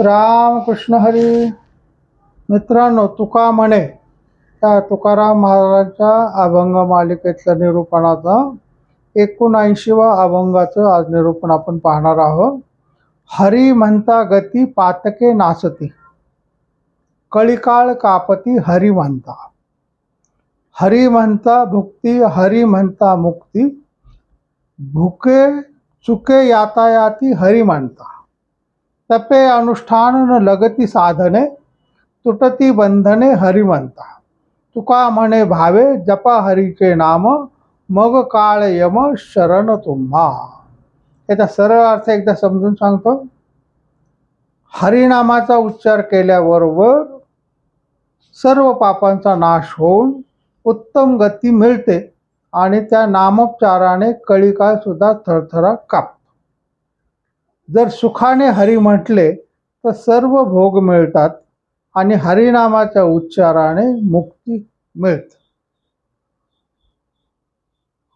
रामकृष्ण हरी. मित्रांनो तुका म्हणे त्या तुकाराम महाराजांच्या अभंग मालिकेतल्या निरूपणाचं एकोणऐंशीवा अभंगाचं आज निरूपण आपण पाहणार आहोत. हरी म्हणता गती पातके नाचती कळिकाळ कापती हरी म्हणता. हरी म्हणता भुक्ती हरी म्हणता मुक्ती. भुके चुके यातायाती हरी म्हणता. तपे अनुष्ठान न लगती साधने तुटती बंधने हरी म्हणता तुका म्हणे भावे जपा हरीचे नाम मग काळ यम शरण तुम्हा। याचा सरळ अर्थ एकदा समजून सांगतो. हरिनामाचा उच्चार केल्याबरोबर सर्व पापांचा नाश होऊन उत्तम गती मिळते आणि त्या नामोपचाराने कळीकाळसुद्धा थरथरा काप जर सुखाने हरी म्हटले तर सर्व भोग मिळतात आणि हरिनामाच्या उच्चाराने मुक्ती मिळते.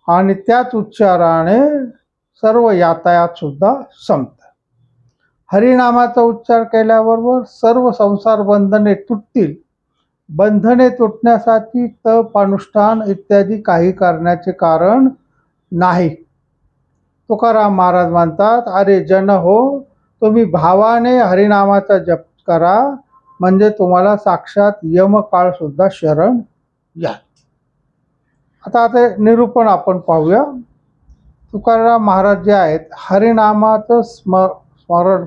आणि त्याच उच्चाराने सर्व यातायात सुद्धा संपत हरिनामाचा उच्चार केल्याबरोबर सर्व संसार बंधने तुटतील. बंधने तुटण्यासाठी तप अनुष्ठान इत्यादी काही करण्याचे कारण नाही. तुकाराम महाराज म्हणतात अरे जन हो तुम्ही भावाने हरिनामाचा जप करा म्हणजे तुम्हाला साक्षात यमकाळ सुद्धा शरण या. आता आता निरूपण आपण पाहूया. तुकाराम महाराज जे आहेत हरिनामाचं स्म स्मरण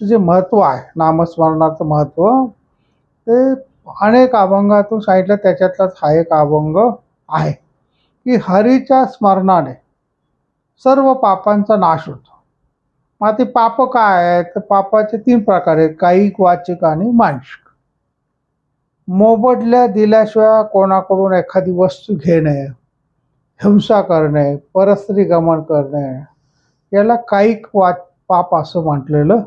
जे महत्त्व आहे नामस्मरणाचं महत्त्व ते अनेक अभंगातून सांगितलं त्याच्यातलाच हा एक अभंग आहे. की हरीच्या स्मरणाने सर्व पापांचा नाश होतो. मग ते पाप काय आहेत? तर पापाचे तीन प्रकार आहेत. कायिक वाचिक आणि मानसिक. मोबदल्या दिल्याशिवाय कोणाकडून एखादी वस्तू घेणे हिंसा करणे परस्त्री गमन करणे याला कायिक वा पाप असं म्हटलेलं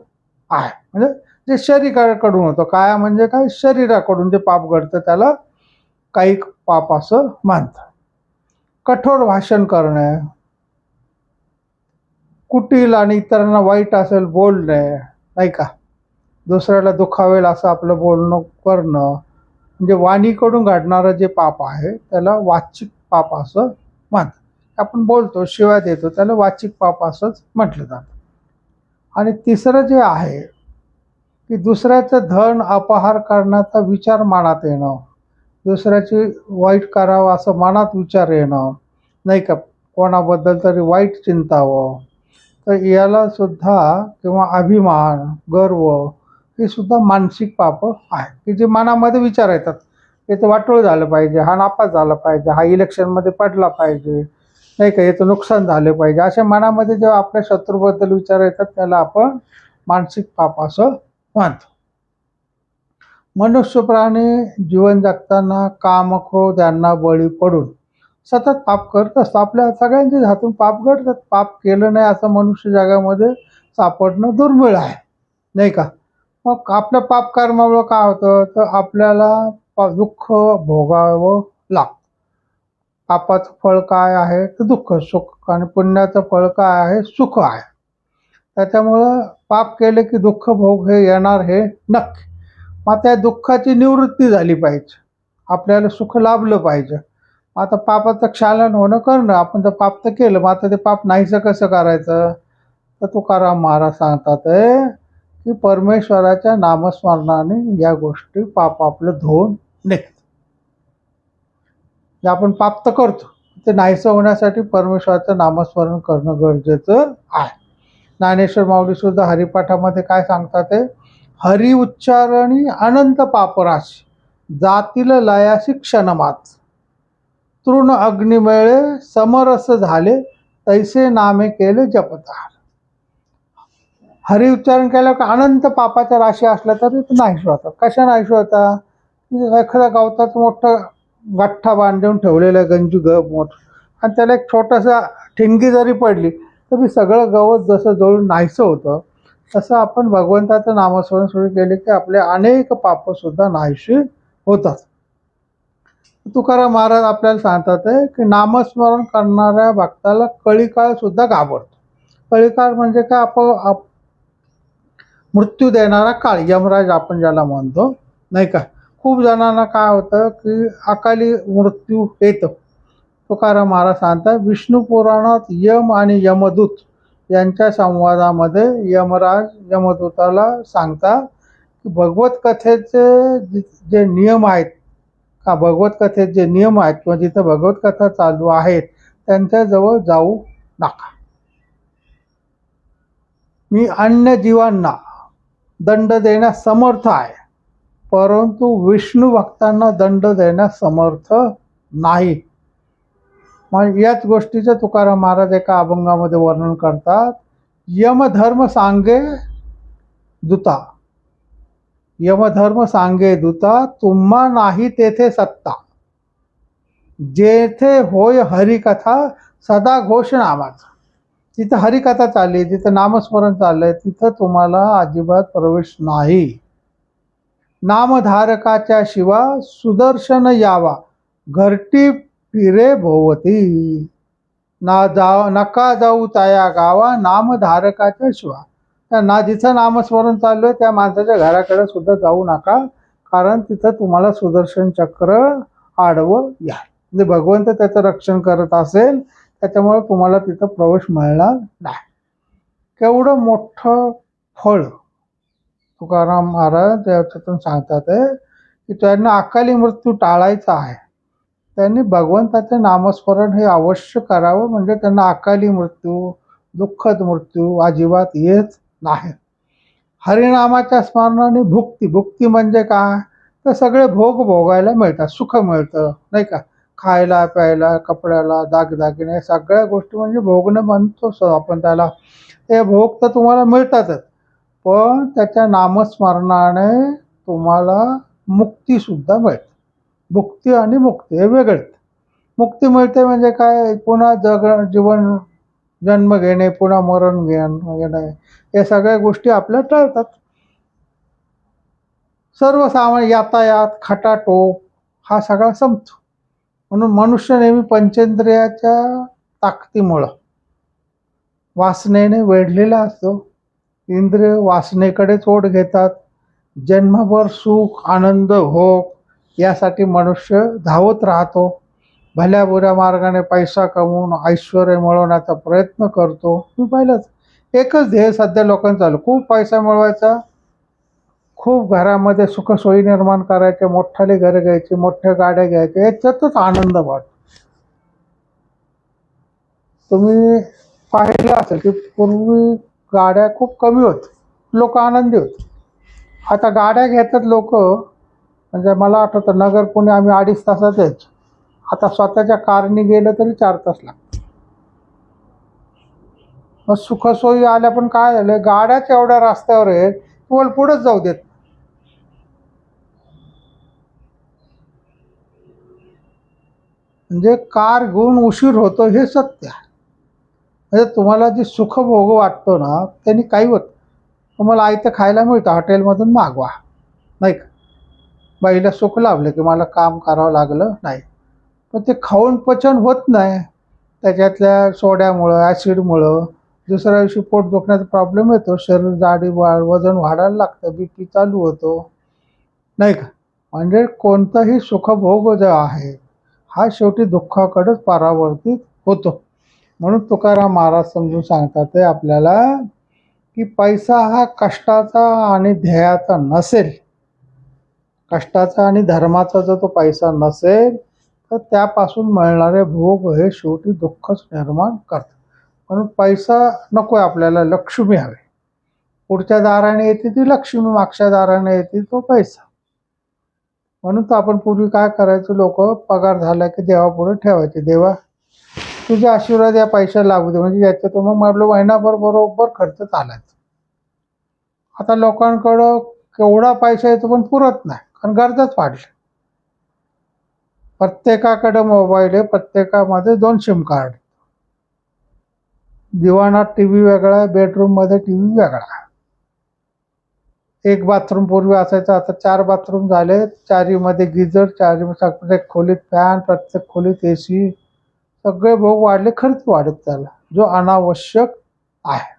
आहे. म्हणजे जे शरीराकडून होतं. काय म्हणजे काय? शरीराकडून जे पाप घडतं त्याला कायिक पाप असं मानतं कठोर भाषण करणे कुटील आणि इतरांना वाईट असेल बोलणे नाही का? दुसऱ्याला दुखावेल असं आपलं बोलणं करणं म्हणजे वाणीकडून घडणारं जे पाप आहे त्याला वाचिक पाप असं म्हणतात. आपण बोलतो शिवाय देतो त्याला वाचिक पाप असंच म्हटलं जातं. आणि तिसरं जे आहे की दुसऱ्याचं धन अपहार करण्याचा विचार मनात येणं दुसऱ्याची वाईट करावं असं मनात विचार येणं नाही का? कोणाबद्दल तरी वाईट चिंतावं तर याला सुद्धा किंवा अभिमान गर्व हे सुद्धा मानसिक पाप आहे. की जे मनामध्ये विचार येतात. याचं वाटोळ झालं पाहिजे हा नापास झाला पाहिजे हा इलेक्शनमध्ये पडला पाहिजे नाही का याचं नुकसान झालं पाहिजे. अशा मनामध्ये जेव्हा आपल्या शत्रूबद्दल विचार येतात त्याला आपण मानसिक पाप असं मानतो मनुष्य प्राणी जीवन जगताना काम क्रोध यांना बळी पडून सतत पाप करत असतो. आपल्या सगळ्यांच्या हातून पाप घडतात. पाप केलं नाही असं मनुष्य जगामध्ये सापडणं दुर्मिळ आहे. नाही का? मग आपल्या पाप कर्मामुळं काय होतं? तर आपल्याला दुःख भोगावं लागतं. पापाचं फळ काय आहे? तर दुःख सुख. आणि पुण्याचं फळ काय आहे? सुख आहे. त्याच्यामुळं पाप केले की दुःख भोग हे येणार हे नक्की. मग त्या दुःखाची निवृत्ती झाली पाहिजे. आपल्याला सुख लाभलं पाहिजे. आता पापाचं क्षालन होणं करणं आपण तर पाप तर केलं मग आता ते पाप नाहीचं कसं करायचं? तर तुकाराम महाराज सांगतात आहे की परमेश्वराच्या नामस्मरणाने या गोष्टी पाप आपलं धुवून निघत जे आपण पाप तर करतो ते नाहीसं होण्यासाठी परमेश्वराचं नामस्मरण करणं गरजेचं आहे. ज्ञानेश्वर माऊली सुद्धा हरिपाठामध्ये काय सांगतात ते हरि उच्चारणी अनंत पापराशी जातील लयाशी क्षणमात. तृण अग्निमेळे समरस झाले तैसे नामे केले जपतार हरिउच्चारण केलं की अनंत पापाच्या राशी असल्या तरी ते नाहीशी होतात कशा नाहीशी होता एखादा एखाद्या गवताचं मोठं गठ्ठा बांधून ठेवलेलं आहे गंजू ग मोठ. आणि त्याला एक छोटासा ठिंगी जरी पडली तरी सगळं गवत जसं जळून नाहीसं होतं तसं आपण भगवंताचं नामस्मरण सुरू केले की आपले अनेक पापसुद्धा नाहीशी होतात. तुकाराम महाराज आपल्याला सांगतात आहे की नामस्मरण करणाऱ्या भक्ताला कळीकाळ सुद्धा घाबरतो. कळीकाळ म्हणजे काय? आपण आप मृत्यू देणारा काळ यमराज आपण ज्याला म्हणतो नाही का? खूप जणांना काय होतं की अकाली मृत्यू येतं. तुकाराम महाराज सांगतात विष्णू पुराणात यम आणि यमदूत यांच्या संवादामध्ये यमराज यमदूताला सांगतात की भगवत कथेचे जे नियम आहेत का भगवत कथेत जे नियम आहेत किंवा जिथं भगवत कथा चालू आहेत त्यांच्याजवळ जाऊ नका. मी अन्य जीवांना दंड देण्यास समर्थ आहे परंतु विष्णू भक्तांना दंड देण्यास समर्थ नाही. मग याच गोष्टीचं तुकाराम महाराज एका अभंगामध्ये वर्णन करतात यमधर्म सांगे दुता. यमधर्म सांगे दुता तुम्हा नाही तेथे सत्ता. जेथे होय हरिकथा सदा घोष नामाचा. तिथं हरिकथा चालली जिथं नामस्मरण चाललंय तिथं तुम्हाला अजिबात प्रवेश नाही. नामधारकाच्या शिवा सुदर्शन यावा घरटी फिरे भोवती. ना जा नका जाऊ ताया गावा नामधारकाच्या शिवा. त्या ना जिथं नामस्मरण चालू आहे त्या माणसाच्या घराकडे सुद्धा जाऊ नका कारण तिथं तुम्हाला सुदर्शन चक्र आडवं या. म्हणजे भगवंत त्याचं रक्षण करत असेल त्याच्यामुळे तुम्हाला तिथं प्रवेश मिळणार नाही. केवढं मोठं फळ तुकाराम महाराज याच्यातून सांगतात आहे की त्यांना अकाली मृत्यू टाळायचा आहे. त्यांनी भगवंताचे नामस्मरण हे अवश्य करावं म्हणजे त्यांना अकाली मृत्यू दुःखद मृत्यू अजिबात येत नाही. हरिनामाच्या स्मरणाने भुक्ती भुक्ती म्हणजे काय? तर सगळे भोग भोगायला मिळतात सुख मिळतं नाही का? खायला प्यायला कपड्याला दागदागिने सगळ्या गोष्टी म्हणजे भोगणं म्हणतो आपण त्याला. हे भोग तर तुम्हाला मिळतातच पण त्याच्या नामस्मरणाने तुम्हाला मुक्तीसुद्धा मिळते. भुक्ती आणि मुक्ती हे वेगळेच. मुक्ती मिळते म्हणजे काय? पुन्हा जग जीवन जन्म घेणे पुन्हा मरण घेणं घेणे या सगळ्या गोष्टी आपल्या टळतात सर्वसामान्य यातायात खटाटोप हा सगळा संपतो. म्हणून मनुष्य नेहमी पंचेंद्रियाच्या ताकदीमुळं वासनेने वेढलेला असतो. इंद्रिय वासनेकडे तोड घेतात. जन्मभर सुख आनंद भोग यासाठी मनुष्य धावत राहतो. भल्या बुऱ्या मार्गाने पैसा कमवून ऐश्वर मिळवण्याचा प्रयत्न करतो. मी पाहिलंच. एकच ध्येय सध्या लोकांचं चालू खूप पैसा मिळवायचा. खूप घरामध्ये सुखसोयी निर्माण करायच्या मोठाले घरं घ्यायची मोठ्या गाड्या घ्यायच्या. याच्यातच आनंद वाटतो तुम्ही पाहिलं असेल की पूर्वी गाड्या खूप कमी होत लोक आनंदी होते. आता गाड्या घेतात लोक. म्हणजे मला आठवतं नगर पुणे आम्ही अडीच तासात यायचो. आता स्वतःच्या कारने गेलं तरी चार तास लागतात. मग सुखसोयी आल्या पण काय झालं? गाड्याच एवढ्या रस्त्यावर आहेत तुम्हाला पुढेच जाऊ देत. म्हणजे कार घेऊन उशीर होतो हे सत्य आहे. म्हणजे तुम्हाला जे सुखभोग वाटतो ना त्यांनी काही होत तुम्हाला आयतं खायला मिळतं हॉटेलमधून मागवा. नाही का? बाईला सुख लाभलं की मला काम करावं लागलं? नाही. पण ते खाऊन पचन होत नाही. त्याच्यातल्या सोड्यामुळं ॲसिडमुळं दुसऱ्या दिवशी पोट दुखण्याचा प्रॉब्लेम येतो. शरीर जाडी वाढ वजन वाढायला लागतं बी पी चालू होतो. नाही का? म्हणजे कोणताही सुखभोग जो आहे हा शेवटी दुःखाकडेच परावर्तित होतो. म्हणून तुकाराम महाराज समजून सांगतात ते आपल्याला की पैसा हा कष्टाचा आणि ध्येयाचा नसेल. कष्टाचा आणि धर्माचा जर तो पैसा नसेल तर त्यापासून मिळणारे भोग हे शेवटी दुःखच निर्माण करतात. म्हणून पैसा नको आहे आपल्याला लक्ष्मी हवे. पुढच्या दाराने येते ती लक्ष्मी मागच्या दाराने येते तो पैसा. म्हणून तर आपण पूर्वी काय करायचं लोक पगार झाला की देवापुढे ठेवायचे देवा तुझे आशीर्वाद या पैशाला लागू दे. म्हणजे याच्यातून मग आपलं महिनाभर बरोबर खर्च चालायचा. आता लोकांकडं केवढा पैसा येतो पण पुरत नाही कारण गरजच वाढली. प्रत्येकाकडे मोबाईल आहे प्रत्येकामध्ये दोन सिम कार्ड दिवाणात टी व्ही वेगळा आहे बेडरूममध्ये टी व्ही वेगळा आहे. एक बाथरूम पूर्वी असायचं आता चार बाथरूम झाले. चारीमध्ये गिजर चारी प्रत्येक खोलीत फॅन प्रत्येक खोलीत ए सी सगळे भोग वाढले खर्च वाढत चालला. जो अनावश्यक आहे.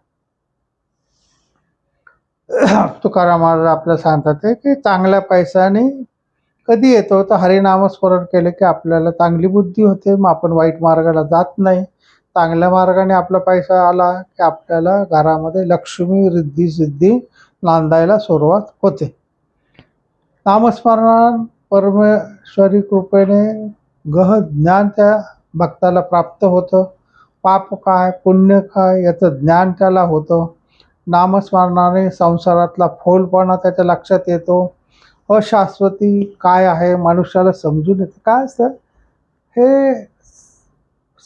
तुकाराम महाराज आपल्याला सांगतात ते की चांगल्या पैशाने कधी येतो? तर हरिनामस्मरण केलं की आपल्याला चांगली बुद्धी होते. मग आपण वाईट मार्गाला जात नाही. चांगल्या मार्गाने आपला पैसा आला की आपल्याला घरामध्ये लक्ष्मी रिद्धी सिद्धी नांदायला सुरुवात होते. नामस्मरणात परमेश्वरी कृपेने गह ज्ञान त्या भक्ताला प्राप्त होतं. पाप काय पुण्य काय याचं ज्ञान त्याला होतं. नामस्मरणाने संसारातला फोलपणा त्याच्या लक्षात येतो. अशाश्वती काय आहे? मनुष्याला समजून येते. काय असतं? हे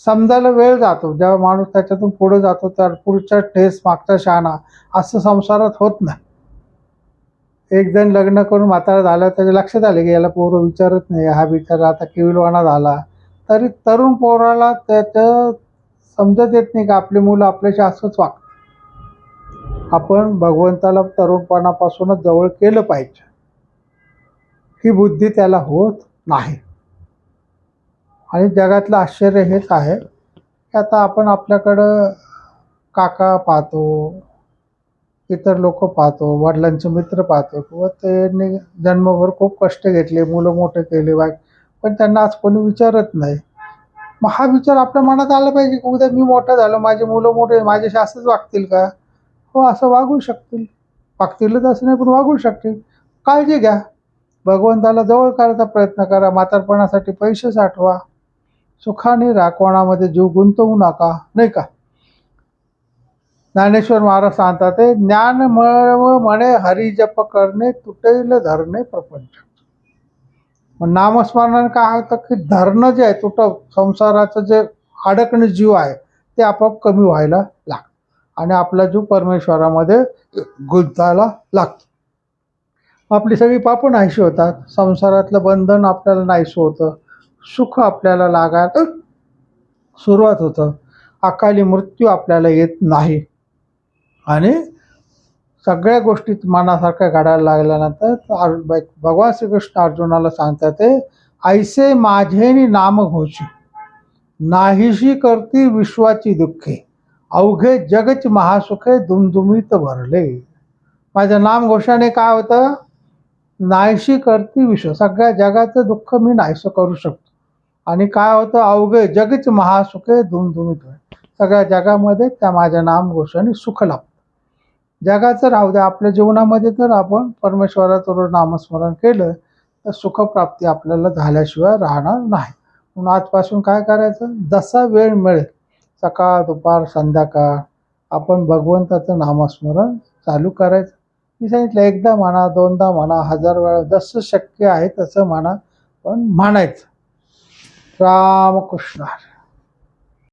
समजायला वेळ जातो. जेव्हा माणूस त्याच्यातून पुढे जातो तर पुढच्या ठेस मागचा शहाणा असं संसारात होत नाही. एक जण लग्न करून म्हातारा झाल्यावर त्याच्या लक्षात आले की याला पोरं विचारत नाही. हा बिचारा आता किविलवाणा झाला. तरी तरुण पोराला त्याचं समजत येत नाही का आपली मुलं आपल्याशी असंच वागतात. आपण भगवंताला तरुणपणापासूनच जवळ केलं पाहिजे. ही बुद्धी त्याला होत नाही. आणि जगातलं आश्चर्य हेच आहे की आता आपण आपल्याकडं काका पाहतो इतर लोक पाहतो वडिलांचे मित्र पाहतो किंवा त्यांनी जन्मभर खूप कष्ट घेतले मुलं मोठे केले वाईट पण त्यांना आज कोणी विचारत नाही. मग हा विचार आपल्या मनात आला पाहिजे की उद्या मी मोठा झालो माझे मुलं मोठे माझ्याशी असंच वागतील का? हो असं वागू शकतील. वागतीलच असं नाही पण वागू शकतील. काळजी घ्या. भगवंताला जवळ करायचा प्रयत्न करा. म्हातारपणासाठी पैसे साठवा. सुखाने राखवणामध्ये जीव गुंतवू नका. नाही का? ज्ञानेश्वर महाराज सांगतात ते ज्ञान मिळव म्हणे हरिजप करणे तुटेल धरणे प्रपंच. मग नामस्मरणाने काय होतं की धरणं जे आहे तुटव संसाराचं जे अडकणं जीव आहे ते आपोआप कमी व्हायला लागतं. आणि आपला जीव परमेश्वरामध्ये गुंतायला लागतो. आपली सगळी पापं नाहीशी होतात. संसारातलं बंधन आपल्याला नाहीसं होतं. सुख आपल्याला लागायला सुरुवात होतं. अकाली मृत्यू आपल्याला येत नाही. आणि सगळ्या गोष्टी मनासारख्या घडायला लागल्यानंतर अर् भगवान श्रीकृष्ण अर्जुनाला सांगतात ते ऐसे माझेनी नाम घोषी नाहीशी करती विश्वाची दुःखे. अवघे जगच महासुखे दुमदुमीत भरले. माझ्या नामघोषाने काय होतं? नाहीशी करती विश्व. सगळ्या जगाचं दुःख मी नाहीसं करू शकतो. आणि काय होतं? अवघे जगच महासुखे धुमधुमीत भरले सगळ्या जगामध्ये त्या माझ्या नामघोषाने सुख लाभतं जगाचं राहू द्या. आपल्या जीवनामध्ये तर आपण परमेश्वराचं रोज नामस्मरण केलं तर सुखप्राप्ती आपल्याला झाल्याशिवाय राहणार नाही. म्हणून आजपासून काय करायचं? जसा वेळ मिळेल सकाळ दुपार संध्याकाळ आपण भगवंताचं नामस्मरण चालू करायचं. मी सांगितलं एकदा म्हणा दोनदा म्हणा हजार वेळा जसं शक्य आहे तसं म्हणा पण म्हणायचं. रामकृष्ण